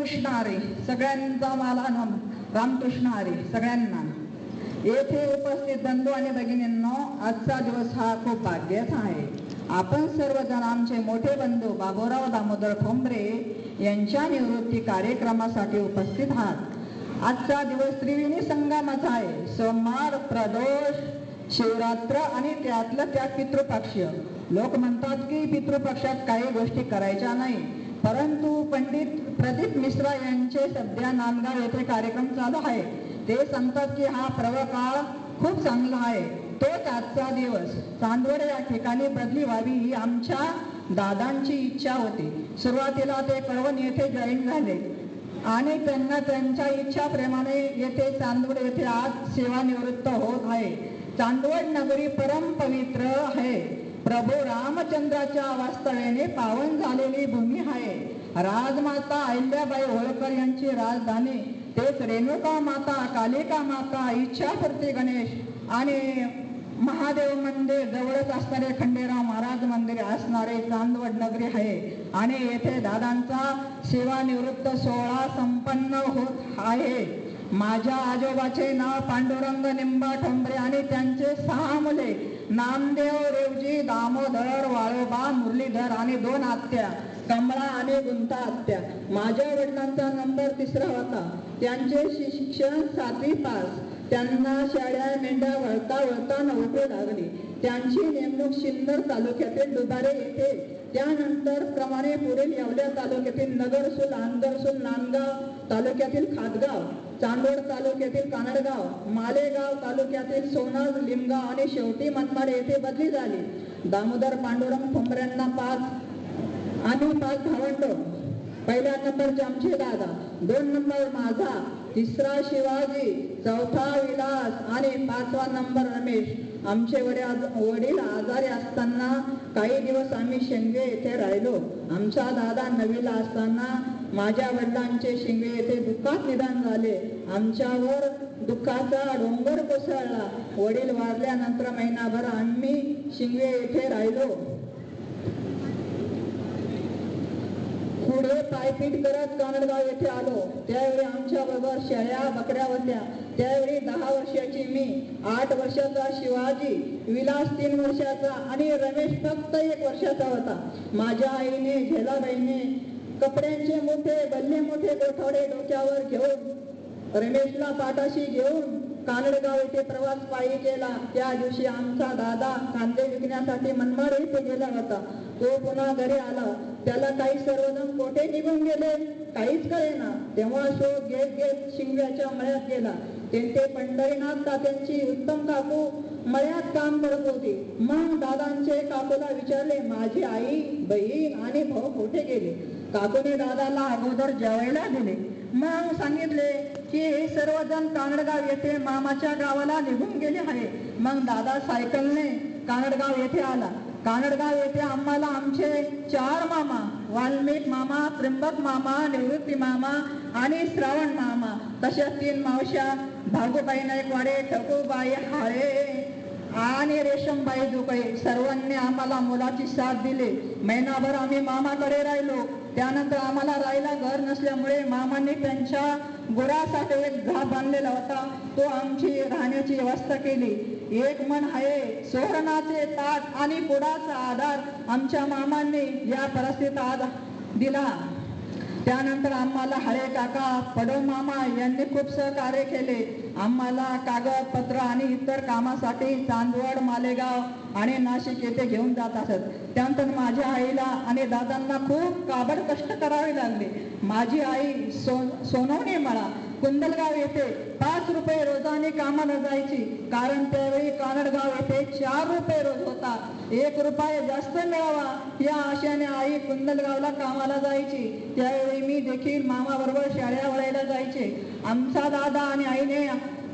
रामकृष्ण आरे सगळ्यांचा मला नम. रामकृष्ण आरे सगळ्यांना. येथे उपस्थित बंधू आणि भगिनींनो आजचा दिवस हा खूप भाग्याचा आहे. आपण सर्वजण आमचे मोठे बंधू बाबूराव दामोदर खोंबरे यांच्या निवृत्ती कार्यक्रमासाठी उपस्थित आहात. आजचा दिवस त्रिवेणी संगमाचा आहे. सोमवार प्रदोष शिवरात्र आणि त्यातलं त्यात पितृपक्ष. लोक म्हणतात की पितृपक्षात काही गोष्टी करायच्या नाही परंतु पंडित प्रदीप मिश्रा यांचे सध्या नांदगाव येथे कार्यक्रम चालू आहे. ते सांगतात की हा प्रवकाळ खूप चांगला आहे. तोच आजचा दिवस. चांदवड या ठिकाणी बदली व्हावी ही आमच्या दादांची इच्छा होती. सुरुवातीला ते कळवण येथे जॉईन झाले. आणि त्यांना त्यांच्या इच्छाप्रमाणे येथे चांदवड येथे आज सेवानिवृत्त होत आहे. चांदवड नगरी परम पवित्र आहे. प्रभू रामचंद्राच्या वास्तव्याने पावन झालेली भूमी आहे. राजमाता अहिल्याबाई होळकर यांची राजधानी तेच रेणुका माता कालिका माता इच्छापूर्ती गणेश आणि महादेव मंदिर जवळच असणारे खंडेराव महाराज मंदिर असणारे चांदवड नगरी आहे. आणि येथे दादांचा सेवानिवृत्त सोहळा संपन्न होत आहे. माझ्या आजोबाचे नाव पांडुरंग निंबा ठोंबरे आणि त्यांचे सहा मुले नामदेव रेवजी दामोदर वाळोबा मुरलीधर आणि दोन आत्या कमळा आणि गुंता आत्या. माझ्या वडिलांचा नंबर तिसरा होता. त्यांचे शिक्षण सातवी पास. त्यांना शाळ्या मेंढ्या वळता वळता नोकरी लागली. त्यांची नेमणूक सिन्नर तालुक्यातील दुबारे येथे. त्यानंतर प्रमाणे पुढील येवल्या तालुक्यातील नगरसूल आंदरसूल नांदगाव तालुक्यातील खातगाव चांदोड तालुक्यातील कानडगाव मालेगाव तालुक्यातील सोनाज लिमगाव आणि शेवटी मनमाड येथे बदली झाली. दामोदर पांडुरंग ठोंबऱ्यांना पाच आणि पाच धावंड. पहिल्या नंबरचे आमचे दादा दोन नंबर माझा तिसरा शिवाजी चौथा विलास आणि पाचवा नंबर रमेश. आमचे वडील वडील आजारी असताना काही दिवस आम्ही शेंगे येथे राहिलो. आमचा दादा नवीला असताना माझ्या वडिलांचे शिंगे येथे दुःखात निदान झाले. आमच्यावर दुःखाचा डोंगर कोसळला. वडील वारल्यानंतर महिनाभर आम्ही शिंगे येथे राहिलो. पुढे पायपीट करत कानडगाव येथे आलो. त्यावेळी आमच्या बरोबर शेळ्या बकऱ्या होत्या. त्यावेळी दहा वर्षाची मी आठ वर्षाचा शिवाजी विलास तीन वर्षाचा आणि रमेश फक्त एक वर्षाचा होता. माझ्या आईने झेलाबाईने कपड्यांचे मोठे बल्ले मोठे गोठवडे डोक्यावर घेऊन रमेशला पाठाशी घेऊन कानडगाव येथे प्रवास पायी केला. त्या दिवशी आमचा दादा कांदे विकण्यासाठी मनमाड येथे गेला होता. तो पुन्हा घरी आला. त्याला काही सर्वजण कोठे निघून गेले? काहीच कळेना. तेव्हा शोध घेत घेत शिंग्याच्या मळ्यात गेला. त्यांचे पंढरीनाथ तात्यांची उत्तम काकू मळ्यात काम करत होती. मग दादांचे काकूला विचारले माझी आई बहीण आणि भाऊ कुठे गेले? काकूने दादाला अगोदर जेवायला दिले. मग सांगितले की हे सर्वजण कानडगाव येथे मामाच्या गावाला निघून गेले आहे. मग दादा सायकलने कानडगाव येथे आला. कानडगाव येथे आम्हाला आमचे चार मामा वाल्मिक मामा त्र्यंबक मामा निवृत्ती मामा आणि श्रावण मामा तसेच तीन मावश्या भागोबाई नाईकवाडे ठकूबाई हाळे आणि रेशमबाई दुकळे सर्वांनी आम्हाला मुलाची साथ दिली. महिनाभर आम्ही मामाकडे राहिलो. त्यानंतर आम्हाला राहायला घर नसल्यामुळे मामांनी त्यांच्या गुरासाठी एक घा बांधलेला होता. तो आमची राहण्याची व्यवस्था केली. एक मन आहे सोहरणाचे ताट आणि पुडाचा आधार आमच्या मामांनी या परिस्थितीत आज दिला. त्यानंतर आम्हाला हळे काका पडो मामा यांनी खूप सहकार्य केले. आम्हाला कागदपत्र आणि इतर कामासाठी चांदवड मालेगाव आणि नाशिक येथे घेऊन जात असत. त्यानंतर माझ्या आईला आणि दादांना खूप काबड कष्ट करावे लागले. माझी आई सो सोनवणे मला. कुंदलगाव येथे पाच रुपये रोजाने कामाला जायची. कारण त्यावेळी कानडगाव येथे चार रुपये रोज होता. एक रुपये जास्त मिळावा या आशेने आई कुंदलगावला कामाला जायची. त्यावेळी मी देखील मामाबरोबर शाळ्या वळायला जायचे. आमचा दादा आणि आईने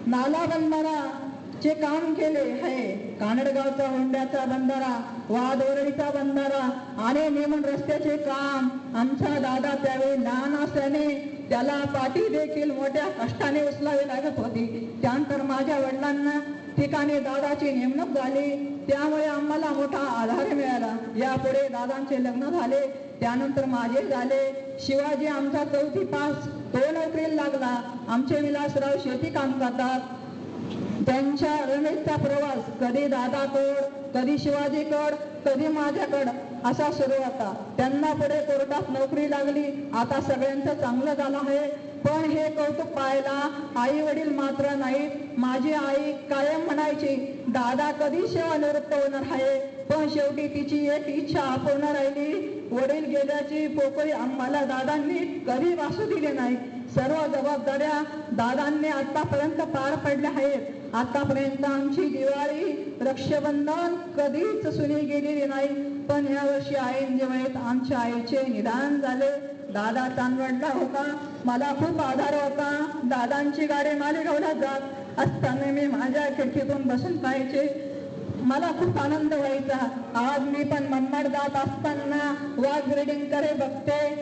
नाला बंधारा चे काम केले आहे कानडगावचा होंड्याचा बंधारा वादवरळीचा बंधारा आणि निमन रस्त्याचे काम आमचा दादा त्यावेळी लहान असल्याने त्याला पाठी देखील मोठ्या कष्टाने उचलावी लागत होती. त्यानंतर माझ्या वडिलांना ठिकाणी दादाची नेमणूक झाली. त्यामुळे आम्हाला मोठा आधार मिळाला. यापुढे दादांचे लग्न झाले. त्यानंतर माझे झाले. शिवाजी आमचा चौथी पास तो नोकरीला लागला. आमचे विलासराव शेती काम करतात. त्यांच्या रमेशचा प्रवास कधी दादाकड कधी शिवाजीकड कधी माझ्याकड असा सुरू होता त्यांना पुढे कोर्टात नोकरी लागली. आता सगळ्यांचं चांगलं झालं आहे. पण हे कौतुक पाहायला आई वडील मात्र नाहीत माझी आई कायम म्हणायची दादा कधी सेवानिवृत्त होणार आहे? पण शेवटी तिची एक इच्छा अपूर्ण राहिली. वडील गेल्याची पोकळी आम्हाला दादांनी कधी वासू दिली नाही. सर्व जबाबदाऱ्या दादांनी आतापर्यंत पार पडल्या आहेत. आतापर्यंत आमची दिवाळी रक्षाबंधन कधीच सुनी गेलेली नाही. पण यावर्षी ऐन जेवळेत आमच्या आईचे निदान झाले. दादा चांदवडला होता. मला खूप आधार होता. दादांची गाडी मालेगावला जात असताना मी माझ्या खिडकीतून बसून पाहायचे. मला खूप आनंद व्हायचा. आज मी पण मनमाड जात असताना वाघकडे बघते.